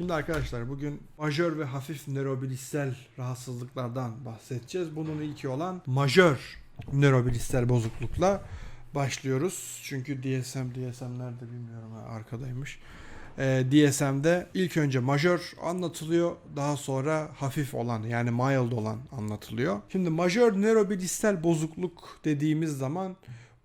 Şimdi arkadaşlar bugün majör ve hafif nörobilişsel rahatsızlıklardan bahsedeceğiz. Bunun ilki olan majör nörobilişsel bozuklukla başlıyoruz. Çünkü DSM, DSM nerede bilmiyorum arkadaymış. Ee, DSM'de ilk önce majör anlatılıyor. Daha sonra hafif olan yani mild olan anlatılıyor. Şimdi majör nörobilişsel bozukluk dediğimiz zaman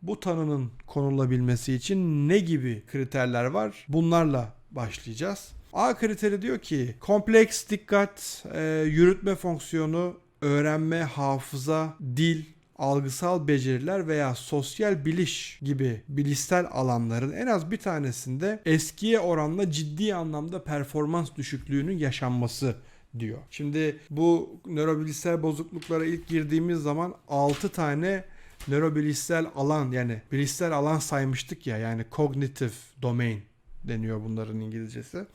bu tanının konulabilmesi için ne gibi kriterler var? Bunlarla başlayacağız. A kriteri diyor ki kompleks dikkat, e, yürütme fonksiyonu, öğrenme, hafıza, dil, algısal beceriler veya sosyal biliş gibi bilişsel alanların en az bir tanesinde eskiye oranla ciddi anlamda performans düşüklüğünün yaşanması diyor. Şimdi bu nörobilişsel bozukluklara ilk girdiğimiz zaman 6 tane nörobilişsel alan yani bilişsel alan saymıştık ya yani cognitive domain deniyor bunların İngilizcesi.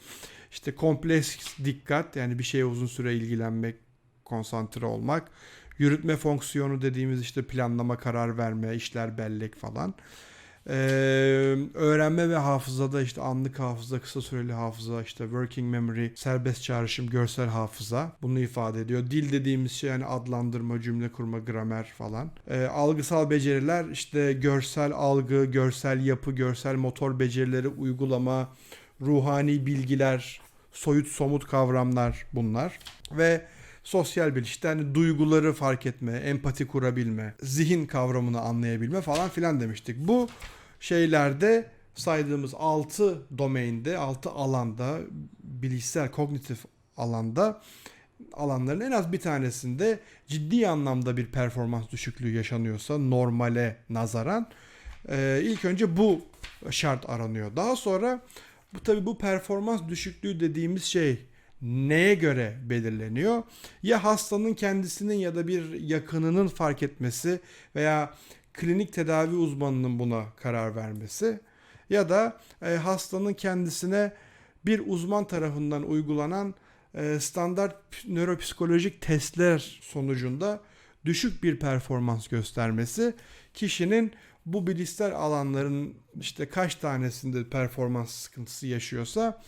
İşte kompleks dikkat yani bir şeye uzun süre ilgilenmek, konsantre olmak. Yürütme fonksiyonu dediğimiz işte planlama, karar verme, işler bellek falan. Ee, öğrenme ve hafızada işte anlık hafıza, kısa süreli hafıza, işte working memory, serbest çağrışım, görsel hafıza bunu ifade ediyor. Dil dediğimiz şey yani adlandırma, cümle kurma, gramer falan. Ee, algısal beceriler işte görsel algı, görsel yapı, görsel motor becerileri uygulama, ruhani bilgiler, soyut somut kavramlar bunlar. Ve sosyal bilişte hani duyguları fark etme, empati kurabilme, zihin kavramını anlayabilme falan filan demiştik. Bu şeylerde saydığımız 6 domainde, 6 alanda, bilişsel, kognitif alanda alanların en az bir tanesinde ciddi anlamda bir performans düşüklüğü yaşanıyorsa normale nazaran e, ilk önce bu şart aranıyor. Daha sonra bu tabi bu performans düşüklüğü dediğimiz şey neye göre belirleniyor? Ya hastanın kendisinin ya da bir yakınının fark etmesi veya klinik tedavi uzmanının buna karar vermesi ya da e, hastanın kendisine bir uzman tarafından uygulanan e, standart nöropsikolojik testler sonucunda düşük bir performans göstermesi kişinin bu bilişsel alanların işte kaç tanesinde performans sıkıntısı yaşıyorsa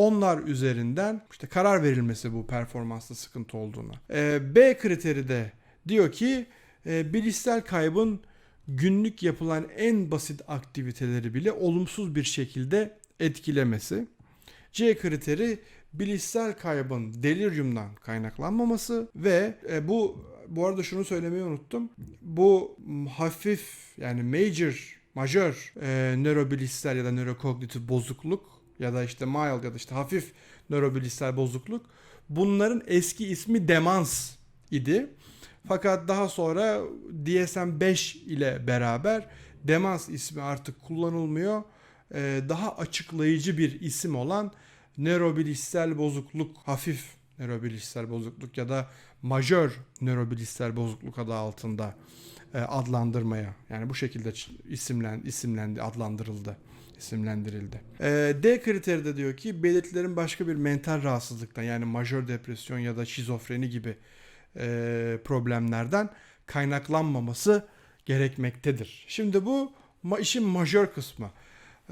onlar üzerinden işte karar verilmesi bu performansta sıkıntı olduğuna. Ee, B kriteri de diyor ki e, bilişsel kaybın günlük yapılan en basit aktiviteleri bile olumsuz bir şekilde etkilemesi. C kriteri bilişsel kaybın deliryumdan kaynaklanmaması ve e, bu bu arada şunu söylemeyi unuttum. Bu hafif yani major majör e, nörobilişsel ya da nörokognitif bozukluk ya da işte mild ya da işte hafif nörobilişsel bozukluk bunların eski ismi demans idi. Fakat daha sonra DSM-5 ile beraber demans ismi artık kullanılmıyor. Ee, daha açıklayıcı bir isim olan nörobilişsel bozukluk, hafif nörobilişsel bozukluk ya da majör nörobilişsel bozukluk adı altında e, adlandırmaya yani bu şekilde isimlen isimlendi adlandırıldı isimlendirildi. E, D kriteri de diyor ki belirtilerin başka bir mental rahatsızlıktan yani majör depresyon ya da şizofreni gibi e, problemlerden kaynaklanmaması gerekmektedir. Şimdi bu işin majör kısmı.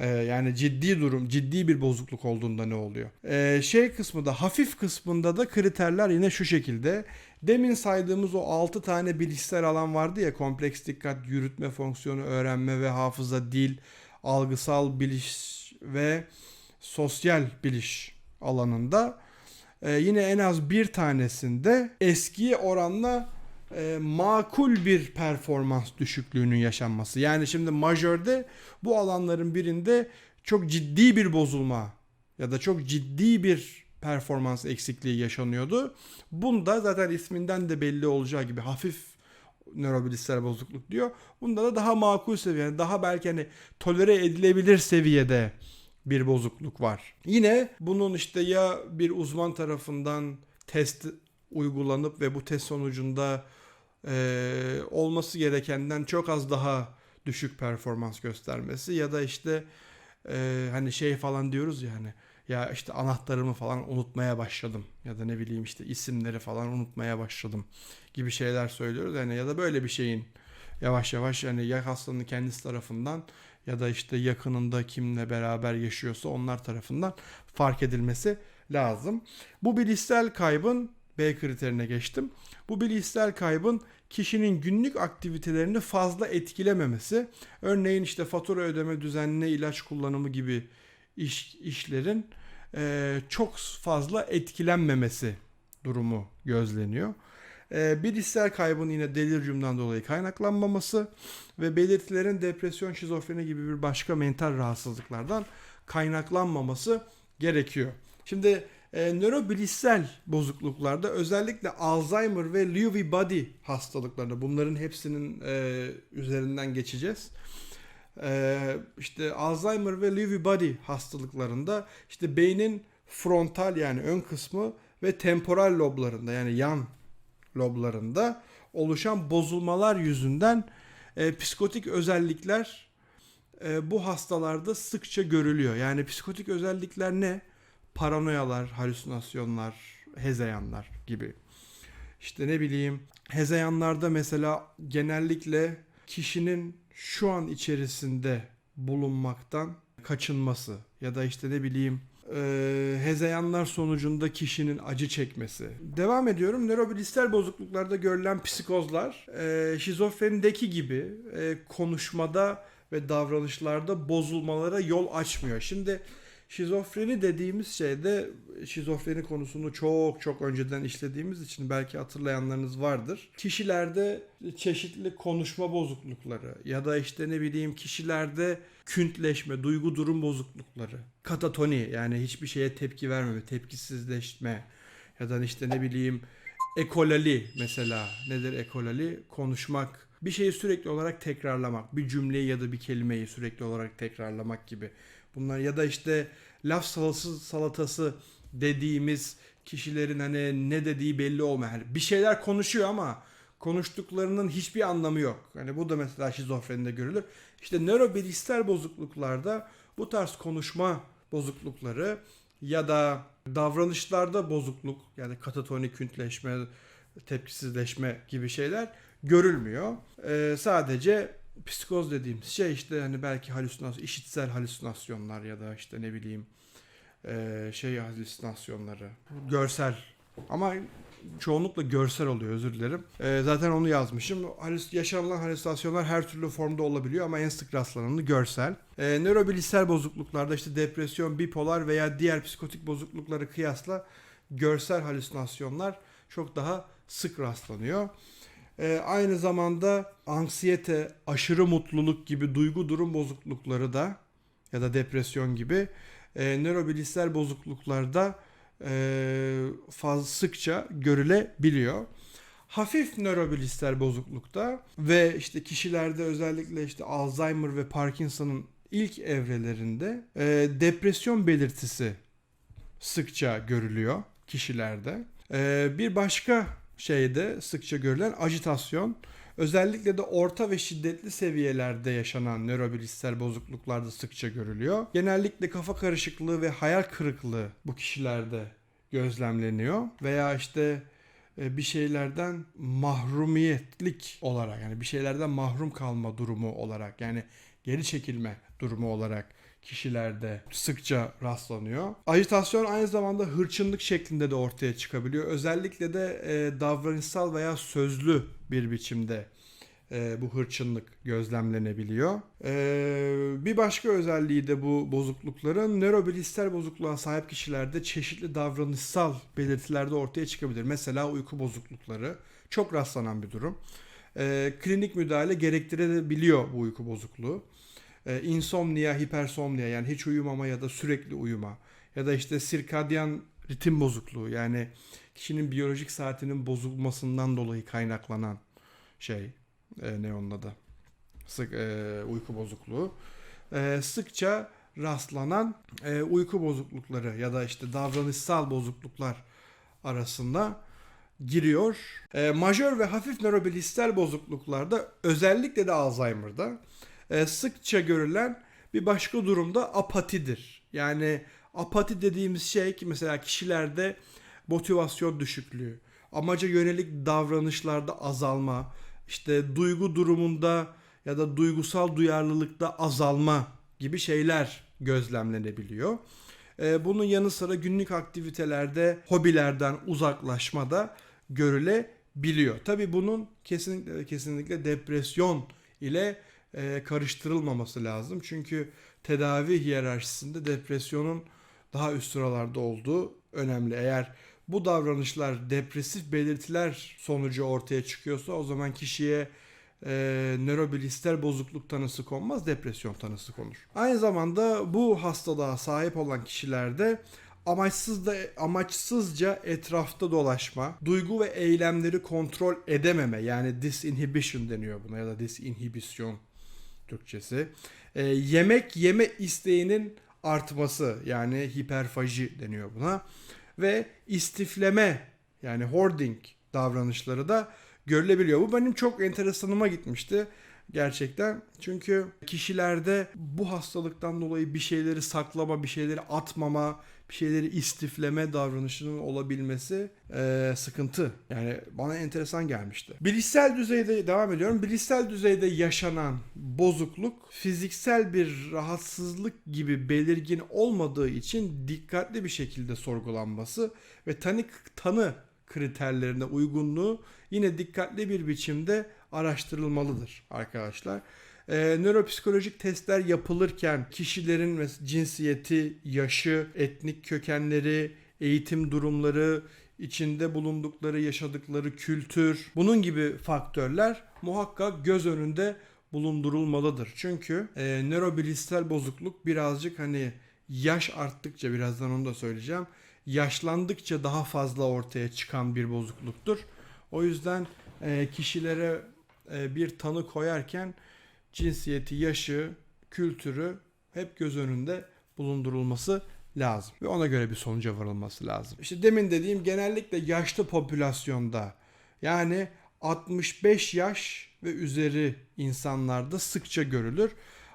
Ee, yani ciddi durum, ciddi bir bozukluk olduğunda ne oluyor? Ee, şey kısmı da hafif kısmında da kriterler yine şu şekilde. Demin saydığımız o 6 tane bilişsel alan vardı ya kompleks dikkat, yürütme fonksiyonu, öğrenme ve hafıza, dil, algısal biliş ve sosyal biliş alanında e, yine en az bir tanesinde eskiye oranla e, makul bir performans düşüklüğünün yaşanması. Yani şimdi majörde bu alanların birinde çok ciddi bir bozulma ya da çok ciddi bir performans eksikliği yaşanıyordu. Bunda zaten isminden de belli olacağı gibi hafif nörobilişsel bozukluk diyor. Bunda da daha makul seviye, daha belki hani tolere edilebilir seviyede bir bozukluk var. Yine bunun işte ya bir uzman tarafından test uygulanıp ve bu test sonucunda e, olması gerekenden çok az daha düşük performans göstermesi ya da işte e, hani şey falan diyoruz ya hani ya işte anahtarımı falan unutmaya başladım ya da ne bileyim işte isimleri falan unutmaya başladım gibi şeyler söylüyoruz yani ya da böyle bir şeyin yavaş yavaş yani ya hastanın kendisi tarafından ya da işte yakınında kimle beraber yaşıyorsa onlar tarafından fark edilmesi lazım. Bu bilişsel kaybın B kriterine geçtim. Bu bilişsel kaybın kişinin günlük aktivitelerini fazla etkilememesi, örneğin işte fatura ödeme, düzenli ilaç kullanımı gibi iş, işlerin e, çok fazla etkilenmemesi durumu gözleniyor. E, bilişsel kaybın yine deliriumdan dolayı kaynaklanmaması ve belirtilerin depresyon, şizofreni gibi bir başka mental rahatsızlıklardan kaynaklanmaması gerekiyor. Şimdi e, nörobilişsel bozukluklarda özellikle Alzheimer ve Lewy body hastalıklarında bunların hepsinin e, üzerinden geçeceğiz. E, işte Alzheimer ve Lewy body hastalıklarında işte beynin frontal yani ön kısmı ve temporal loblarında yani yan loblarında oluşan bozulmalar yüzünden e, psikotik özellikler e, bu hastalarda sıkça görülüyor. Yani psikotik özellikler ne? Paranoyalar, halüsinasyonlar, hezeyanlar gibi. İşte ne bileyim hezeyanlarda mesela genellikle kişinin şu an içerisinde bulunmaktan kaçınması ya da işte ne bileyim e, hezeyanlar sonucunda kişinin acı çekmesi. Devam ediyorum. Nörobilişsel bozukluklarda görülen psikozlar e, şizofrenideki gibi e, konuşmada ve davranışlarda bozulmalara yol açmıyor. Şimdi şizofreni dediğimiz şeyde şizofreni konusunu çok çok önceden işlediğimiz için belki hatırlayanlarınız vardır. Kişilerde çeşitli konuşma bozuklukları ya da işte ne bileyim kişilerde küntleşme, duygu durum bozuklukları, katatoni yani hiçbir şeye tepki vermeme, tepkisizleşme ya da işte ne bileyim ekolali mesela nedir ekolali? Konuşmak, bir şeyi sürekli olarak tekrarlamak, bir cümleyi ya da bir kelimeyi sürekli olarak tekrarlamak gibi. Bunlar ya da işte laf salası salatası dediğimiz kişilerin hani ne dediği belli olmayan hani bir şeyler konuşuyor ama konuştuklarının hiçbir anlamı yok. Hani bu da mesela şizofrenide görülür. İşte nörobilişsel bozukluklarda bu tarz konuşma bozuklukları ya da davranışlarda bozukluk yani katatoni, küntleşme, tepkisizleşme gibi şeyler görülmüyor. Ee, sadece psikoz dediğimiz şey işte hani belki halüsinasyon, işitsel halüsinasyonlar ya da işte ne bileyim şey halüsinasyonları, görsel ama çoğunlukla görsel oluyor özür dilerim. Zaten onu yazmışım. Halüs, yaşanılan halüsinasyonlar her türlü formda olabiliyor ama en sık rastlananı görsel. E, nörobilişsel bozukluklarda işte depresyon, bipolar veya diğer psikotik bozuklukları kıyasla görsel halüsinasyonlar çok daha sık rastlanıyor. Ee, aynı zamanda anksiyete, aşırı mutluluk gibi duygu durum bozuklukları da ya da depresyon gibi e, nörobilişsel bozukluklarda e, fazla sıkça görülebiliyor. Hafif nörobilişsel bozuklukta ve işte kişilerde özellikle işte Alzheimer ve Parkinson'ın ilk evrelerinde e, depresyon belirtisi sıkça görülüyor kişilerde. E, bir başka şeyde sıkça görülen ajitasyon özellikle de orta ve şiddetli seviyelerde yaşanan nörobilişsel bozukluklarda sıkça görülüyor. Genellikle kafa karışıklığı ve hayal kırıklığı bu kişilerde gözlemleniyor veya işte e, bir şeylerden mahrumiyetlik olarak yani bir şeylerden mahrum kalma durumu olarak yani geri çekilme durumu olarak kişilerde sıkça rastlanıyor. Ajitasyon aynı zamanda hırçınlık şeklinde de ortaya çıkabiliyor. Özellikle de e, davranışsal veya sözlü bir biçimde e, bu hırçınlık gözlemlenebiliyor. E, bir başka özelliği de bu bozuklukların nörobilişsel bozukluğa sahip kişilerde çeşitli davranışsal belirtilerde ortaya çıkabilir. Mesela uyku bozuklukları çok rastlanan bir durum. E, klinik müdahale gerektirebiliyor bu uyku bozukluğu e, insomnia, hipersomnia yani hiç uyumama ya da sürekli uyuma ya da işte sirkadyan ritim bozukluğu yani kişinin biyolojik saatinin bozulmasından dolayı kaynaklanan şey e, ne onun adı sık e, uyku bozukluğu e, sıkça rastlanan e, uyku bozuklukları ya da işte davranışsal bozukluklar arasında giriyor. E, majör ve hafif nörobilişsel bozukluklarda özellikle de Alzheimer'da e, sıkça görülen bir başka durumda apatidir. Yani apati dediğimiz şey ki mesela kişilerde motivasyon düşüklüğü, amaca yönelik davranışlarda azalma, işte duygu durumunda ya da duygusal duyarlılıkta azalma gibi şeyler gözlemlenebiliyor. Ee, bunun yanı sıra günlük aktivitelerde hobilerden uzaklaşma da görülebiliyor. Tabi bunun kesinlikle kesinlikle depresyon ile e, karıştırılmaması lazım. Çünkü tedavi hiyerarşisinde depresyonun daha üst sıralarda olduğu önemli. Eğer bu davranışlar depresif belirtiler sonucu ortaya çıkıyorsa o zaman kişiye e, nörobilişsel bozukluk tanısı konmaz, depresyon tanısı konur. Aynı zamanda bu hastalığa sahip olan kişilerde amaçsız da amaçsızca etrafta dolaşma, duygu ve eylemleri kontrol edememe yani disinhibition deniyor buna ya da disinhibisyon Türkçesi. E, yemek yeme isteğinin artması yani hiperfaji deniyor buna ve istifleme yani hoarding davranışları da görülebiliyor. Bu benim çok enteresanıma gitmişti gerçekten. Çünkü kişilerde bu hastalıktan dolayı bir şeyleri saklama, bir şeyleri atmama, bir şeyleri istifleme davranışının olabilmesi eee, sıkıntı. Yani bana enteresan gelmişti. Bilişsel düzeyde devam ediyorum. Bilişsel düzeyde yaşanan bozukluk fiziksel bir rahatsızlık gibi belirgin olmadığı için dikkatli bir şekilde sorgulanması ve tanı tanı kriterlerine uygunluğu yine dikkatli bir biçimde araştırılmalıdır arkadaşlar. Ee, nöropsikolojik testler yapılırken kişilerin cinsiyeti, yaşı, etnik kökenleri, eğitim durumları, içinde bulundukları, yaşadıkları kültür, bunun gibi faktörler muhakkak göz önünde bulundurulmalıdır. Çünkü e, nörobilişsel bozukluk birazcık hani yaş arttıkça birazdan onu da söyleyeceğim. Yaşlandıkça daha fazla ortaya çıkan bir bozukluktur. O yüzden e, kişilere e, bir tanı koyarken cinsiyeti, yaşı, kültürü hep göz önünde bulundurulması lazım. Ve ona göre bir sonuca varılması lazım. İşte demin dediğim genellikle yaşlı popülasyonda yani 65 yaş ve üzeri insanlarda sıkça görülür.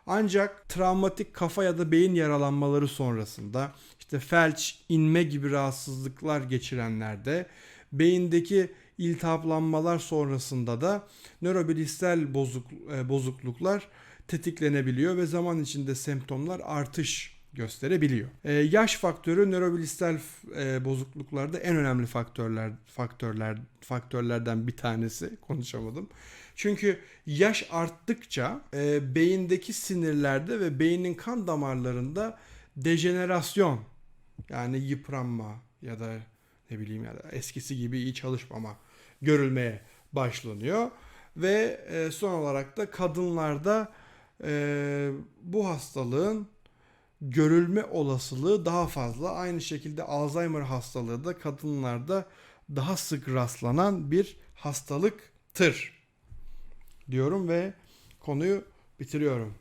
Ancak travmatik kafa ya da beyin yaralanmaları sonrasında işte felç, inme gibi rahatsızlıklar geçirenlerde beyindeki iltihaplanmalar sonrasında da nörobilişsel bozuk, e, bozukluklar tetiklenebiliyor ve zaman içinde semptomlar artış gösterebiliyor. E, yaş faktörü nörobilişsel e, bozukluklarda en önemli faktörler faktörler faktörlerden bir tanesi konuşamadım. Çünkü yaş arttıkça e, beyindeki sinirlerde ve beynin kan damarlarında dejenerasyon yani yıpranma ya da ne bileyim ya da eskisi gibi iyi çalışmama görülmeye başlanıyor ve e, son olarak da kadınlarda e, bu hastalığın görülme olasılığı daha fazla. Aynı şekilde Alzheimer hastalığı da kadınlarda daha sık rastlanan bir hastalıktır diyorum ve konuyu bitiriyorum.